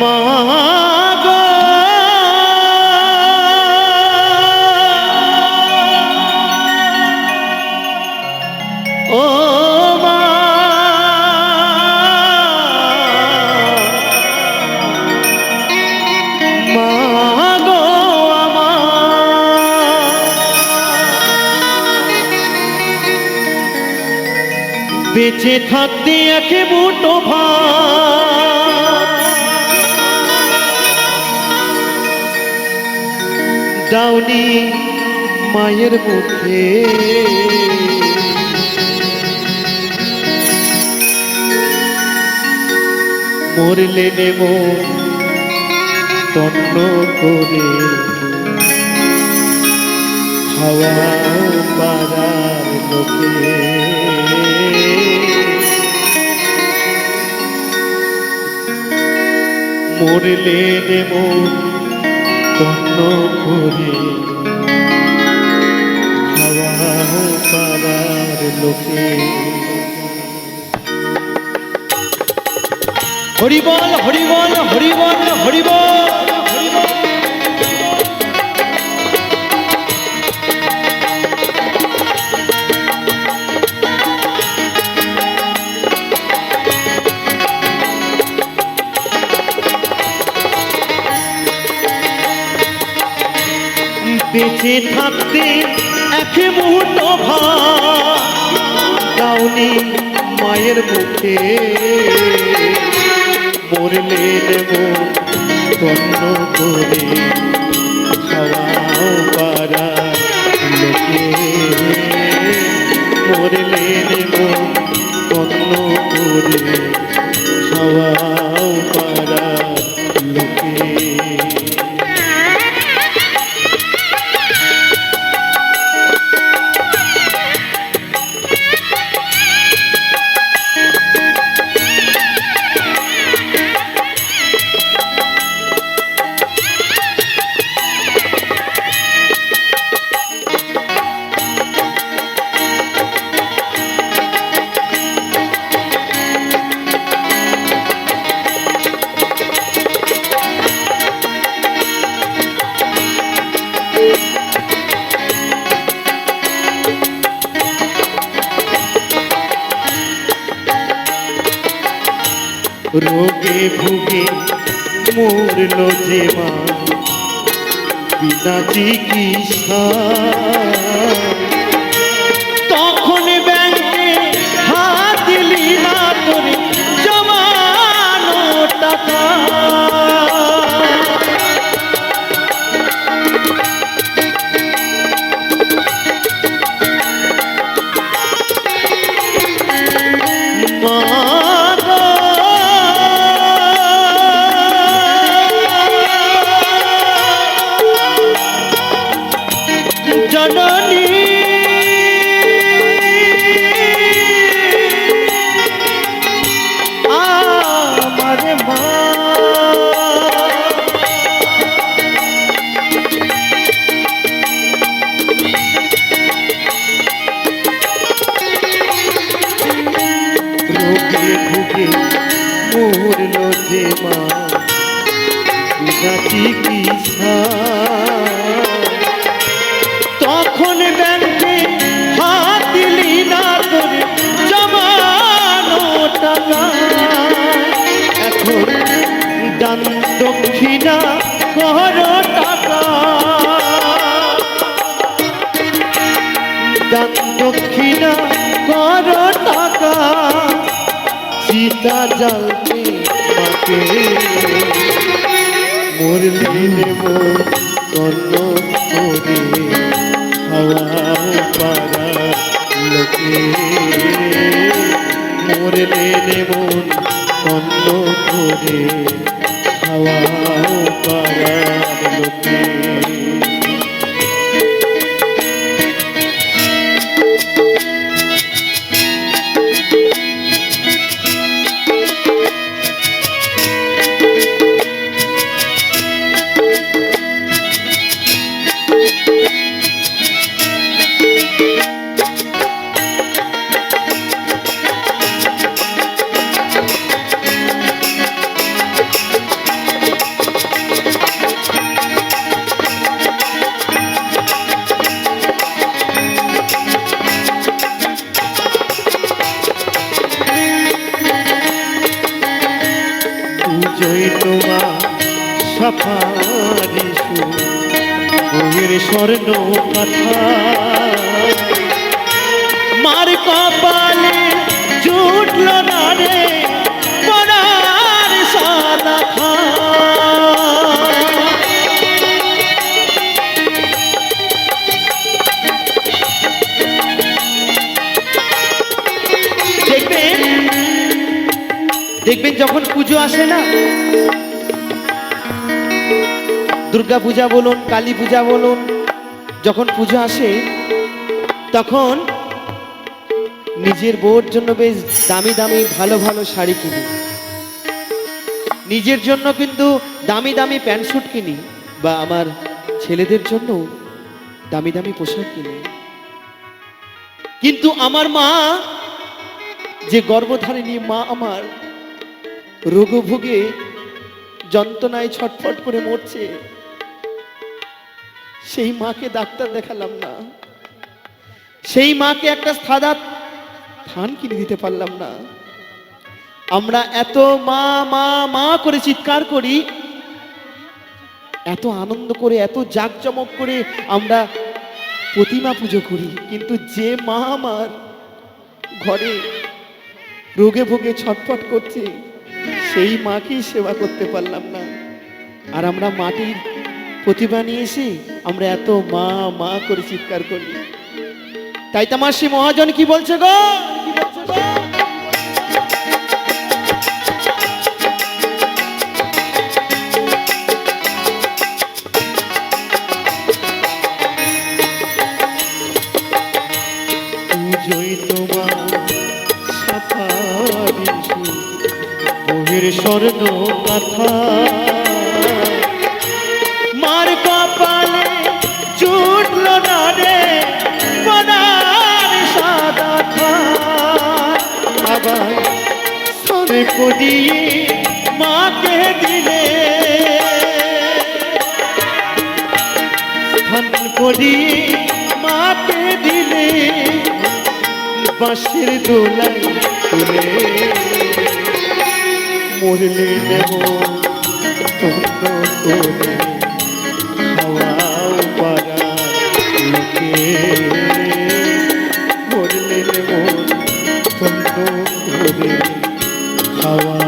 মা ও মা। মা বেঁচে থাকতে একে মুঠো ভাত। দাউনি মায়ের মুখে। মরলে নেব তন্ন করে। খাওয়া মরলে নেব তন্ন করে। খাওয়া পাড়ার লোকে। হরিবল হরিবল হরিবল হরিবল। বেঁচে থাকতে এক মুহূর্ত ভাউনি মায়ের মুখে। মরলে দেব তন্ন করে। রোগে ভুগে মরল যে মা। বিনা চিকিৎসা দান দক্ষিণা কর টাকা। দক্ষিণা কর টাকা। সীতা জালতে মাকে। মরলি নেব তন্ন করে হাওয়া পাড়া নেব তন্ন করে স্বর্ণ কথা মার কপালে জুটল না রে সাদা দেখবেন দেখবেন যখন পুজো আসে না দুর্গা পূজা বলুন কালী পূজা বলুন যখন পুজো আসে, তখন নিজের বউর জন্য বেশ দামি দামি ভালো ভালো শাড়ি কিনি। নিজের জন্য কিন্তু দামি দামি প্যান্ট স্যুট কিনি বা আমার ছেলেদের জন্য দামি দামি পোশাক কিনি। কিন্তু আমার মা যে গর্ভধারিণী, মা আমার রোগভোগে যন্ত্রণায় ছটফট করে মরছে। সেই মাকে ডাক্তার দেখালাম না। সেই মাকে একটা সাদা থান কিনে দিতে পারলাম না। আমরা এত মা মা মা করে চিৎকার করি, এত আনন্দ করে, এত জাঁকজমক করে আমরা প্রতিমা পুজো করি, কিন্তু যে মা আমার ঘরে রোগে ভোগে ছটফট করছে, সেই মাকেই সেবা করতে পারলাম না। আর আমরা মাটির প্রতিভা নিয়ে এসে আমরা এত মা মা করে চিৎকার করি তাই তোমার সে মহাজন কি বলছে গো? স্বর্ণ কথা। সরে পড়িয়ে মাকে দিলে। ধন করিয়ে মাকে দিলে বাঁশের দোলাই তুলে। মরলে দেব করে power.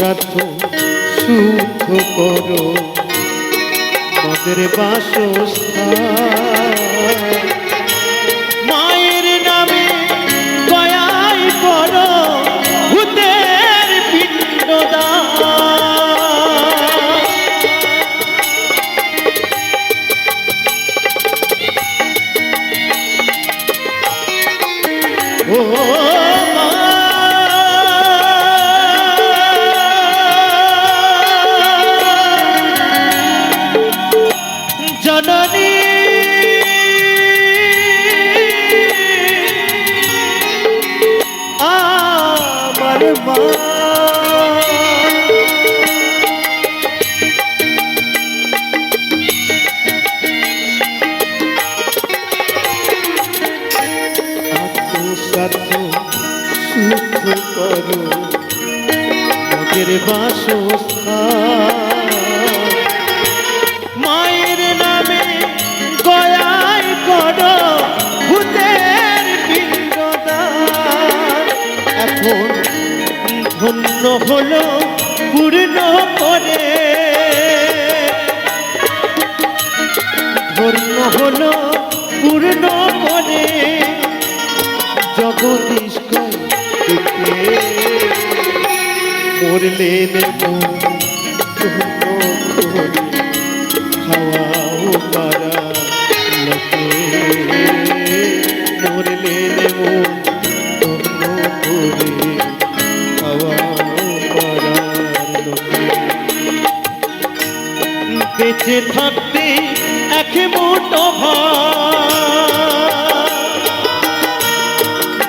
আত্মশ্রাদ্ধ শুদ্ধ করো মদের বাসস্থান। মায়ের নামে দয়াই করো ভূতের পিণ্ডদান। ও জননী আমার ধন্য হলো পূর্ণ করে ধন্য হলো পূর্ণ করে জগদীশ দিকে মরলে বেঁচে থাকতে এক মুঠো ভাত।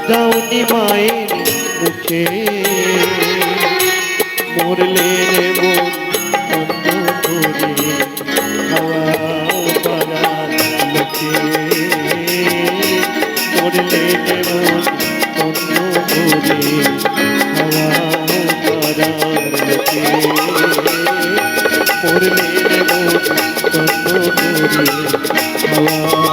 দাউনি মায়ের মুখে মরলে রে মন অন্য করে